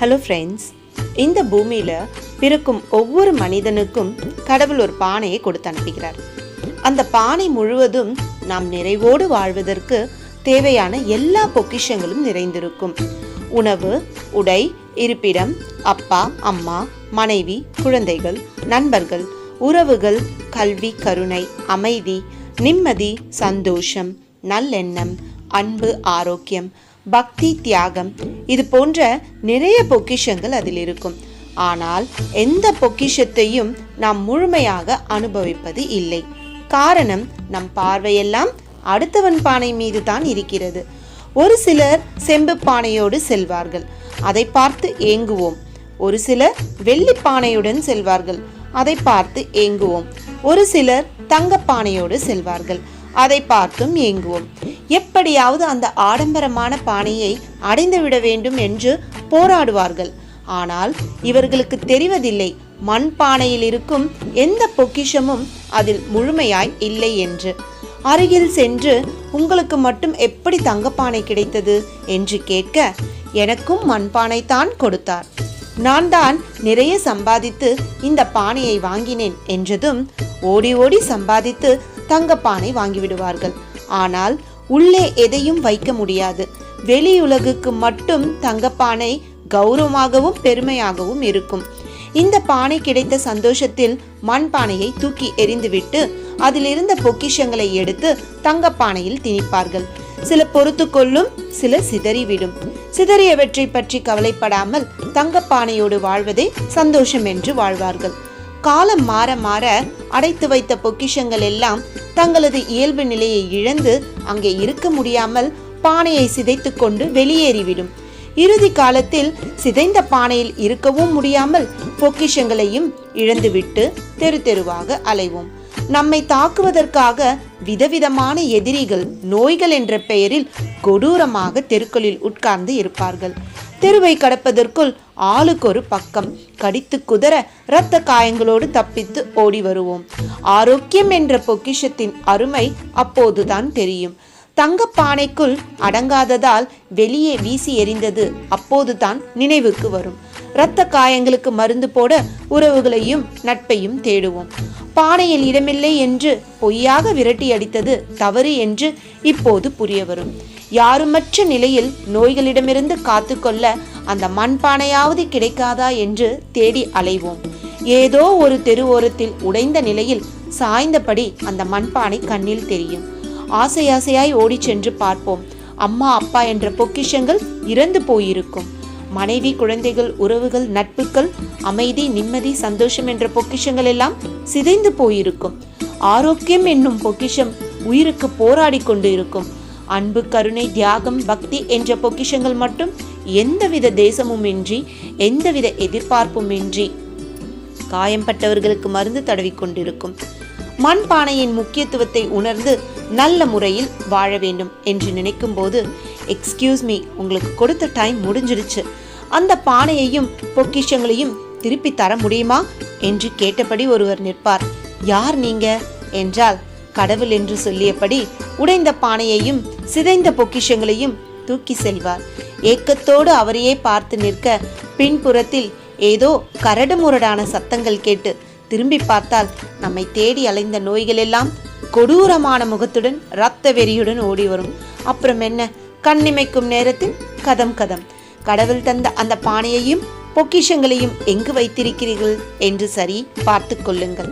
Hello friends இந்த பூமியில் பிறக்கும் ஒவ்வொரு மனிதனுக்கும் கடவுள் ஒரு பானையை கொடுத்து அனுப்புகிறார். அந்த பானை முழுவதும் நாம் நிறைவோடு வாழ்வதற்கு தேவையான எல்லா பொக்கிஷங்களும் நிறைந்திருக்கும். உணவு உடை இருப்பிடம் அப்பா அம்மா மனைவி குழந்தைகள் நண்பர்கள் உறவுகள் கல்வி கருணை அமைதி நிம்மதி சந்தோஷம் நல்லெண்ணம் அன்பு ஆரோக்கியம் பக்தி தியாகம் இது போன்ற நிறைய பொக்கிஷங்கள் அதில் இருக்கும். ஆனால் எந்த பொக்கிஷத்தையும் நாம் முழுமையாக அனுபவிப்பது இல்லை. காரணம் நம் பார்வையெல்லாம் அடுத்தவன் பானை மீது தான் இருக்கிறது. ஒரு சிலர் செம்பு பானையோடு செல்வார்கள். அதை பார்த்து ஏங்குவோம். ஒரு சிலர் வெள்ளி பானையுடன் செல்வார்கள். அதை பார்த்து ஏங்குவோம். ஒரு சிலர் தங்கப்பானையோடு செல்வார்கள். அதை பார்த்தும் ஏங்குவோம். எப்படியாவது அந்த ஆடம்பரமான பானையை அடைந்துவிட வேண்டும் என்று போராடுவார்கள். ஆனால் இவர்களுக்கு தெரிவதில்லை. மண் பானையில் இருக்கும் எந்த பொக்கிஷமும் அதில் முழுமையாய் இல்லை என்று. அருகில் சென்று உங்களுக்கு மட்டும் எப்படி தங்கப்பானை கிடைத்தது? என்று கேட்க எனக்கும் மண்பானை தான் கொடுத்தார். நான் தான் நிறைய சம்பாதித்து இந்த பானையை வாங்கினேன் என்றதும் ஓடி ஓடி சம்பாதித்து தங்கப்பானை வாங்கிவிடுவார்கள். ஆனால் உள்ளே எதையும் வைக்க முடியாது. வெளியுலகுக்கு மட்டும் தங்கப்பானை கௌரவமாகவும் பெருமையாகவும் இருக்கும். இந்த பானை கிடைத்த சந்தோஷத்தில் மண் பானையை தூக்கி எறிந்துவிட்டு அதில் இருந்த பொக்கிஷங்களை எடுத்து தங்கப்பானையில் திணிப்பார்கள். சில பொறுத்து கொள்ளும் சில சிதறிவிடும். சிதறியவற்றை பற்றி கவலைப்படாமல் தங்கப்பானையோடு வாழ்வதே சந்தோஷம் என்று வாழ்வார்கள். காலம் மாற மாற அடைத்து வைத்த பொக்கிஷங்கள் எல்லாம் தங்களது இயல்பு நிலையை இழந்து அங்கே இருக்க முடியாமல் பானையை சிதைத்து கொண்டு வெளியேறிவிடும். இறுதி காலத்தில் சிதைந்த பானையில் இருக்கவும் முடியாமல் பொக்கிஷங்களையும் இழந்துவிட்டு தெரு தெருவாக அலைவோம். நம்மை தாக்குவதற்காக விதவிதமான எதிரிகள் நோய்கள் என்ற பெயரில் கொடூரமாக தெருக்களில் உட்கார்ந்து இருப்பார்கள். தெருவை கடப்பதற்குள் ஆளுக்கு ஒரு பக்கம் கடித்து குதற இரத்த காயங்களோடு தப்பித்து ஓடி வருவோம். ஆரோக்கியம் என்ற பொக்கிஷத்தின் அருமை அப்போதுதான் தெரியும். தங்கப்பானைக்குள் அடங்காததால் வெளியே வீசி எறிந்தது அப்போதுதான் நினைவுக்கு வரும். இரத்த காயங்களுக்கு மருந்து போட உறவுகளையும் நட்பையும் தேடுவோம். பானையில் இடமில்லை என்று பொய்யாக விரட்டி அடித்தது தவறு என்று இப்போது புரிய வரும். யாருமற்ற நிலையில் நோய்களிடமிருந்து காத்துக்கொள்ள அந்த மண்பானையாவது கிடைக்காதா என்று தேடி அலைவோம். ஏதோ ஒரு தெரு ஓரத்தில் உடைந்த நிலையில் சாய்ந்தபடி அந்த மண்பானை கண்ணில் தெரியும். ஆசை ஆசையாய் ஓடிச் சென்று பார்ப்போம். அம்மா அப்பா என்ற பொக்கிஷங்கள் இறந்து போயிருக்கும். மனைவி குழந்தைகள் உறவுகள் நட்புகள் அமைதி நிம்மதி சந்தோஷம் என்ற பொக்கிஷங்கள் எல்லாம் சிதைந்து போயிருக்கும். ஆரோக்கியம் என்னும் பொக்கிஷம் உயிருக்கு போராடி கொண்டு இருக்கும் அன்பு கருணை தியாகம் பக்தி என்ற பொக்கிஷங்கள் மட்டும் எந்தவித தேசமும் இன்றி எந்தவித எதிர்பார்ப்பும் இன்றி காயம்பட்டவர்களுக்கு மருந்து தடவி கொண்டிருக்கும் மண் பானையின் முக்கியத்துவத்தை உணர்ந்து நல்ல முறையில் வாழ வேண்டும் என்று நினைக்கும் போது எக்ஸ்கியூஸ் மீ உங்களுக்கு கொடுத்த டைம் முடிஞ்சிருச்சு அந்த பானையையும் பொக்கிஷங்களையும் திருப்பி தர முடியுமா? என்று கேட்டபடி ஒருவர் நிற்பார். யார் நீங்க? என்றால் கடவுள் என்று சொல்லியபடி உடைந்த பானையையும் சிதைந்த பொக்கிஷங்களையும் தூக்கி செல்வார். ஏக்கத்தோடு அவரையே பார்த்து நிற்க பின்புறத்தில் ஏதோ கரடு முரடான சத்தங்கள் கேட்டு திரும்பி பார்த்தால் நம்மை தேடி அலைந்த நோய்கள் எல்லாம் கொடூரமான முகத்துடன் இரத்த வெறியுடன் ஓடி வரும் அப்புறம் என்ன? கண்ணிமைக்கும் நேரத்தில் கதம் கதம். கடவுள் தந்த அந்த பானையையும் பொக்கிஷங்களையும் எங்கு வைத்திருக்கிறீர்கள்? என்று சரி பார்த்து கொள்ளுங்கள்.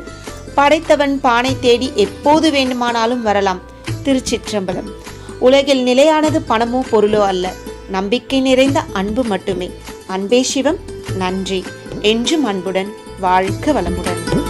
படைத்தவன் பானை தேடி எப்போது வேண்டுமானாலும் வரலாம். திருச்சிற்றம்பலம். உலகில் நிலையானது பணமோ பொருளோ அல்ல. நம்பிக்கை நிறைந்த அன்பு மட்டுமே. அன்பே சிவம். நன்றி. என்றும் அன்புடன் வாழ்க்க வளமுடன்.